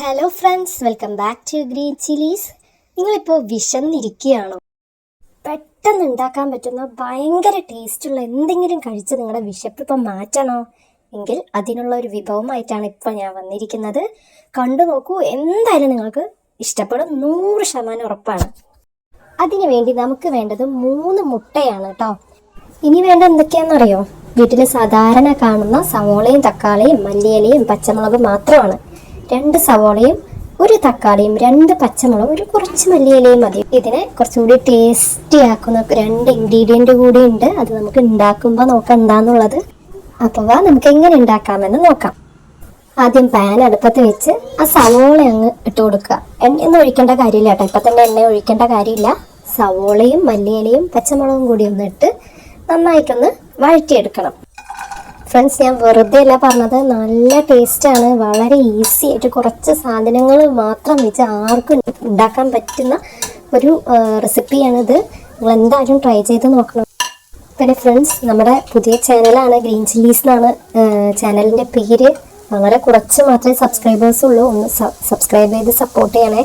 Hello friends welcome back to Green Chillies നിങ്ങളിപ്പോൾ വിശന്നിരിക്കുകയാണോ? പെട്ടെന്ന് ഉണ്ടാക്കാൻ പറ്റുന്ന ഭയങ്കര ടേസ്റ്റുള്ള എന്തെങ്കിലും കഴിച്ച് നിങ്ങളുടെ വിശപ്പ് ഇപ്പം മാറ്റണോ? എങ്കിൽ അതിനുള്ള ഒരു വിഭവമായിട്ടാണ് ഇപ്പോൾ ഞാൻ വന്നിരിക്കുന്നത്. കണ്ടു നോക്കൂ എന്തായാലും നിങ്ങൾക്ക് ഇഷ്ടപ്പെടും. നൂറ് ശതമാനം ഉറപ്പാണ്. അതിനു വേണ്ടി നമുക്ക് വേണ്ടത് മൂന്ന് മുട്ടയാണ് കേട്ടോ. ഇനി വേണ്ട എന്തൊക്കെയാണെന്നറിയോ വീട്ടിൽ സാധാരണ കാണുന്ന സവോളയും തക്കാളിയും മല്ലിയിലയും പച്ചമുളകും മാത്രമാണ്. രണ്ട് സവോളയും ഒരു തക്കാളിയും രണ്ട് പച്ചമുളകും ഒരു കുറച്ച് മല്ലിയിലയും മതി. ഇതിനെ കുറച്ചുകൂടി ടേസ്റ്റി ആക്കുന്ന രണ്ട് ഇൻഗ്രീഡിയന്റ് കൂടി ഉണ്ട്. അത് നമുക്ക് ഉണ്ടാക്കുമ്പോൾ നോക്കാം എന്താന്നുള്ളത്. അപ്പോൾ വാ നമുക്ക് എങ്ങനെ ഉണ്ടാക്കാമെന്ന് നോക്കാം. ആദ്യം പാൻ അടുപ്പത്ത് വെച്ച് ആ സവോള അങ്ങ് ഇട്ട് കൊടുക്കുക. എണ്ണയൊന്നും ഒഴിക്കേണ്ട കാര്യമില്ല കേട്ടോ. ഇപ്പം തന്നെ എണ്ണ ഒഴിക്കേണ്ട കാര്യമില്ല. സവോളയും മല്ലിയിലയും പച്ചമുളകും കൂടി ഒന്ന് ഇട്ട് നന്നായിട്ടൊന്ന് വഴറ്റിയെടുക്കണം. ഫ്രണ്ട്സ് ഞാൻ വെറുതെ അല്ല പറഞ്ഞത് നല്ല ടേസ്റ്റാണ് വളരെ ഈസി ആയിട്ട് കുറച്ച് സാധനങ്ങൾ മാത്രം വെച്ച് ആർക്കും ഉണ്ടാക്കാൻ പറ്റുന്ന ഒരു റെസിപ്പിയാണിത് നിങ്ങൾ എന്തായാലും ട്രൈ ചെയ്ത് നോക്കണം. പിന്നെ ഫ്രണ്ട്സ് നമ്മുടെ പുതിയ ചാനലാണ് ഗ്രീൻ ചില്ലീസ് എന്നാണ് ചാനലിന്റെ പേര്. വളരെ കുറച്ച് മാത്രമേ സബ്സ്ക്രൈബേഴ്സ് ഉള്ളൂ. ഒന്ന് സബ്സ്ക്രൈബ് ചെയ്ത് സപ്പോർട്ട് ചെയ്യണേ.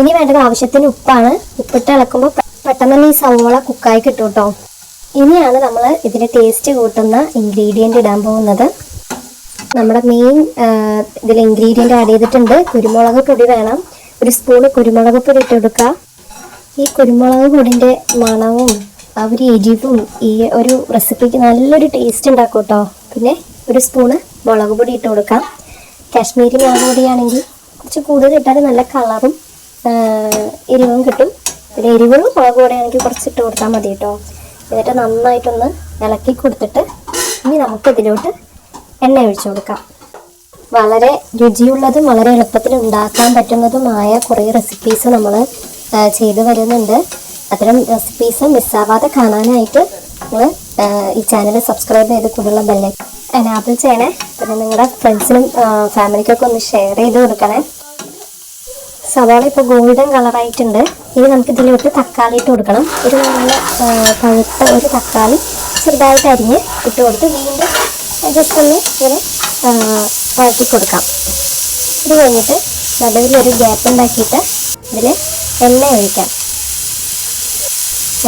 ഇനി വേണ്ടത് ആവശ്യത്തിന് ഉപ്പാണ്. ഉപ്പിട്ട് ഇളക്കുമ്പോൾ പെട്ടെന്ന് തന്നെ ഈ സവോള കുക്കായി കിട്ടും കേട്ടോ ഇനിയാണ് നമ്മൾ ഇതിന് ടേസ്റ്റ് കൂട്ടുന്ന ഇൻഗ്രീഡിയന്റ് ഇടാൻ പോകുന്നത്. നമ്മുടെ മെയിൻ ഇതിൽ ഇൻഗ്രീഡിയന്റ് ആഡ് ചെയ്തിട്ടുണ്ട്. കുരുമുളക് പൊടി വേണം. ഒരു സ്പൂണ് കുരുമുളക് പൊടി ഇട്ട് കൊടുക്കുക. ഈ കുരുമുളക് പൊടിന്റെ മണവും ആ ഒരു എരിവും ഈ ഒരു റെസിപ്പിക്ക് നല്ലൊരു ടേസ്റ്റ് ഉണ്ടാക്കും കേട്ടോ പിന്നെ ഒരു സ്പൂണ് മുളക് പൊടി ഇട്ട് കൊടുക്കാം. കാശ്മീരി മുളക് പൊടിയാണെങ്കിൽ കുറച്ച് കൂടുതൽ ഇട്ടാൽ നല്ല കളറും എരിവും കിട്ടും. പിന്നെ എരിവും മുളക് പൊടിയാണെങ്കിൽ കുറച്ച് ഇട്ട് കൊടുത്താൽ മതി കേട്ടോ എന്നിട്ട് നന്നായിട്ടൊന്ന് ഇളക്കി കൊടുത്തിട്ട് ഇനി നമുക്ക് ഇതിലോട്ട് എണ്ണ ഒഴിച്ചു കൊടുക്കാം. വളരെ രുചിയുള്ളതും വളരെ എളുപ്പത്തിൽ ഉണ്ടാക്കാൻ പറ്റുന്നതുമായ കുറേ റെസിപ്പീസ് നമ്മൾ ചെയ്തു വരുന്നുണ്ട്. അത്തരം റെസിപ്പീസ് മിസ്സാവാതെ കാണാനായിട്ട് നിങ്ങൾ ഈ ചാനൽ സബ്സ്ക്രൈബ് ചെയ്ത് കൂടുതലുള്ള ബെല്ലെ എനാബിൾ ചെയ്യണേ. പിന്നെ നിങ്ങളുടെ ഫ്രണ്ട്സിനും ഫാമിലിക്കൊക്കെ ഒന്ന് ഷെയർ ചെയ്ത് കൊടുക്കണേ. സവാള ഇപ്പോൾ ഗോൾഡൻ കളറായിട്ടുണ്ട് ഇനി നമുക്ക് ഇതിലോട്ട് തക്കാളി ഇട്ട് കൊടുക്കണം. ഒരു നല്ല പഴുത്ത ഒരു തക്കാളി ചെറുതായിട്ട് അരിഞ്ഞ് ഇട്ട് കൊടുത്ത് വീണ്ടും ജസ്റ്റ് ഒന്ന് ഇങ്ങനെ വഴറ്റി കൊടുക്കാം. ഇത് കഴിഞ്ഞിട്ട് നടുവിലൊരു ഗ്യാപ്പ് ഉണ്ടാക്കിയിട്ട് ഇതിൽ എണ്ണ ഒഴിക്കാം.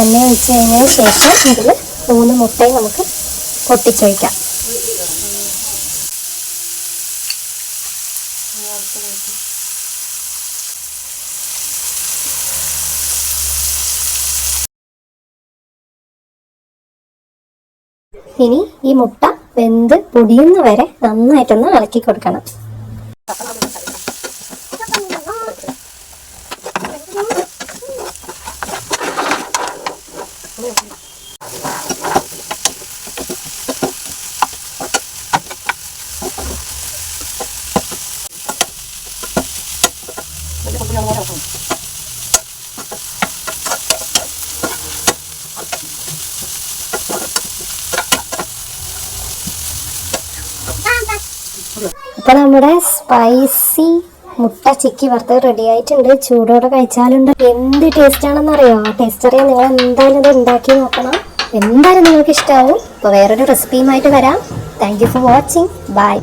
എണ്ണ ഒഴിച്ച് കഴിഞ്ഞതിന് ശേഷം ഇതിൽ മൂന്ന് മുട്ടയും നമുക്ക് പൊട്ടിച്ചൊഴിക്കാം ഇനി ഈ മുട്ട വെന്ത് പൊടിയുന്ന വരെ നന്നായിട്ടൊന്ന് ഇളക്കി കൊടുക്കണം. അപ്പൊ നമ്മുടെ സ്പൈസി മുട്ട ചിക്കി വറുത്തത് റെഡി ആയിട്ടുണ്ട്. ചൂടോടെ കഴിച്ചാലുണ്ട്. എന്ത് ടേസ്റ്റ് ആണെന്ന് അറിയോ ആ ടേസ്റ്റ് അറിയാൻ നിങ്ങൾ എന്തായാലും ഇത് ഉണ്ടാക്കി നോക്കണം. എന്തായാലും നിങ്ങൾക്ക് ഇഷ്ടമാവും അപ്പോൾ വേറൊരു റെസിപ്പിയുമായിട്ട് വരാം. Thank you for watching bye